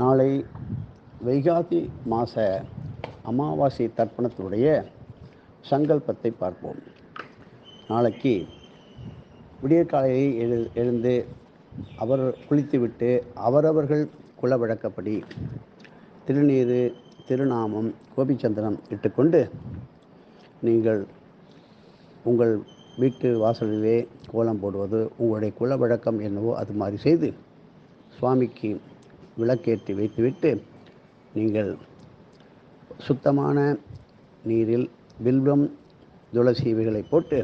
நாளை வைகாசி மாத அமாவாசை தர்ப்பணத்தினுடைய சங்கல்பத்தை பார்ப்போம். நாளைக்கு விடியற்காலையில் எழு எழுந்து அவர் குளித்துவிட்டு அவரவர்கள் குல வழக்கப்படி திருநீர் திருநாமம் கோபிச்சந்திரம் இட்டுக்கொண்டு நீங்கள் உங்கள் வீட்டு வாசலிலே கோலம் போடுவது உங்களுடைய குல வழக்கம் என்னவோ அது மாதிரி செய்து சுவாமிக்கு விளக்கேற்றி வைத்துவிட்டு நீங்கள் சுத்தமான நீரில் வில்வம் துளசி இவைகளை போட்டு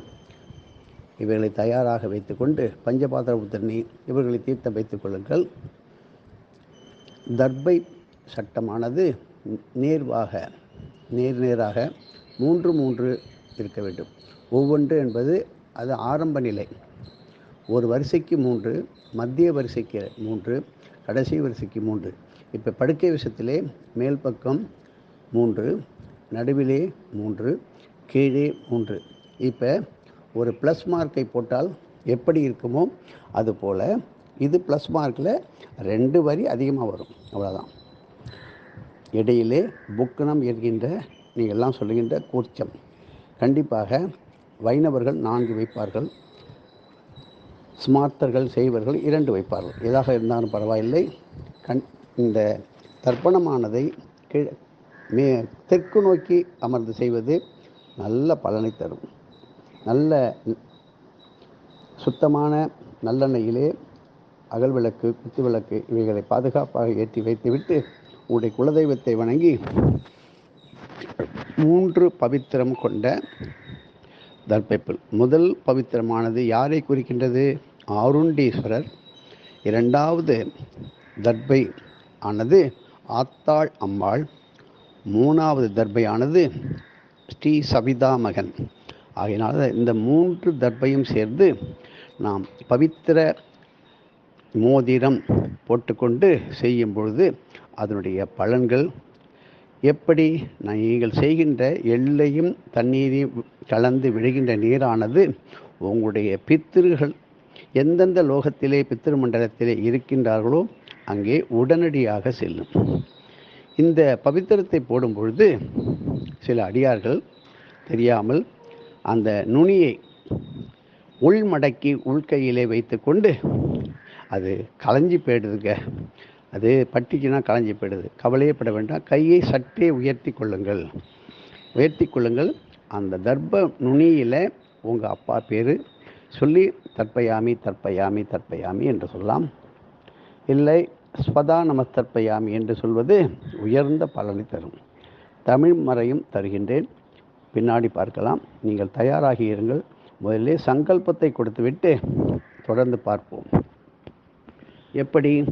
இவைகளை தயாராக வைத்துக்கொண்டு பஞ்சபாத்திர உத்தரணி இவர்களை தீர்த்தம் வைத்துக் கொள்ளுங்கள். தர்பை சட்டமானது நேர்வாக நேர் நேராக மூன்று மூன்று இருக்க வேண்டும். ஒவ்வொன்று என்பது அது ஆரம்ப நிலை. ஒரு வரிசைக்கு மூன்று மத்திய வரிசைக்கு மூன்று கடைசி வரிசைக்கு மூன்று. இப்போ படுக்கை விஷயத்திலே மேல் பக்கம் மூன்று நடுவிலே மூன்று கீழே மூன்று. இப்போ ஒரு ப்ளஸ் மார்க்கை போட்டால் எப்படி இருக்குமோ அதுபோல் இது ப்ளஸ் மார்க்கில் ரெண்டு வரி அதிகமாக வரும். அவ்வளோதான் இடையிலே புக்கணம் என்கின்ற நீங்கள் எல்லாம் சொல்லுகின்ற கூச்சம். கண்டிப்பாக வைணவர்கள் நான்கு வைப்பார்கள். ஸ்மார்த்தர்கள் செய்வர்கள் இரண்டு வைப்பார்கள். எதாக இருந்தாலும் பரவாயில்லை. கண் இந்த தர்ப்பணமானதை கீழ் மே தெற்கு நோக்கி அமர்ந்து செய்வது நல்ல பலனை தரும். நல்ல சுத்தமான நல்லெண்ணெயிலே அகல் விளக்கு குத்து விளக்கு இவைகளை பாதுகாப்பாக ஏற்றி வைத்துவிட்டு உங்களுடைய குலதெய்வத்தை வணங்கி மூன்று பவித்திரம் கொண்ட தர்ப்பைப்புல். முதல் பவித்திரமானது யாரை குறிக்கின்றது? ஆருண்டீஸ்வரர். இரண்டாவது தர்பை ஆனது ஆத்தாள் அம்மாள் மூணாவது தர்பையானது ஸ்ரீ சவிதா மகன் ஆகையினால் இந்த மூன்று தர்பையும் சேர்ந்து நாம் பவித்திர மோதிரம் போட்டுக்கொண்டு செய்யும் பொழுது அதனுடைய பலன்கள் எப்படி? நீங்கள் செய்கின்ற எல்லையும் தண்ணீரையும் கலந்து விழுகின்ற நீரானது உங்களுடைய பித்திருகள் எந்தெந்த லோகத்திலே பித்திரு மண்டலத்திலே இருக்கின்றார்களோ அங்கே உடனடியாக செல்லும். இந்த பவித்திரத்தை போடும் பொழுது சில அடியார்கள் தெரியாமல் அந்த நுனியை உள்மடக்கி உள்கையிலே வைத்துக்கொண்டு அது களைஞ்சி போயிடுதுங்க. அது பட்டிச்சுன்னா களைஞ்சி போயிடுது. கவலையே பட வேண்டாம். கையை சற்றே உயர்த்தி கொள்ளுங்கள். உயர்த்தி கொள்ளுங்கள். அந்த தர்ப்ப நுனியில் உங்கள் அப்பா பேர் சொல்லி தற்பயாமி தற்பயாமி தற்பயாமி என்று சொல்லலாம். இல்லை ஸ்வதா நமஸ்தற்பயாமி என்று சொல்வது உயர்ந்த பலனை தரும். தமிழ் மறையும் தருகின்றேன். பின்னாடி பார்க்கலாம். நீங்கள் தயாராகி இருங்கள். முதல்ல சங்கல்பத்தை கொடுத்துவிட்டு தொடர்ந்து பார்ப்போம். எப்படி?